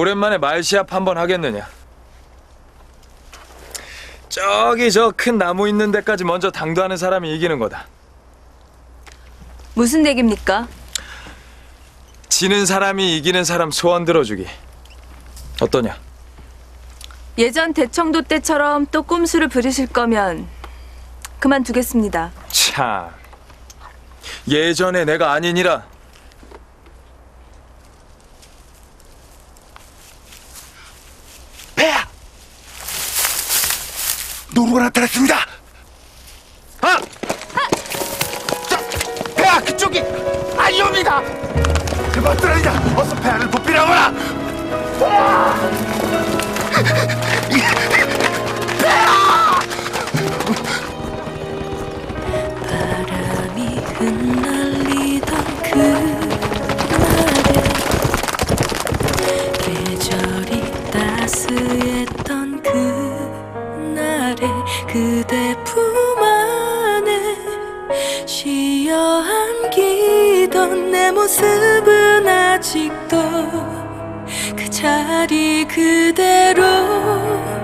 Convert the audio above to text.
오랜만에 말시합 한번 하겠느냐? 저기 저 큰 나무 있는 데까지 먼저 당도하는 사람이 이기는 거다. 무슨 내기입니까? 지는 사람이 이기는 사람 소원 들어주기. 어떠냐? 예전 대청도 때처럼 또 꼼수를 부리실 거면 그만두겠습니다. 참. 예전에 내가 아니니라. 노루가 나타났습니다! 아! 저, 배야 그쪽이 아니옵니다! 그만 들어야 어서 배를 그대 품 안에 쉬어 안기던 내 모습은 아직도 그 자리 그대로인데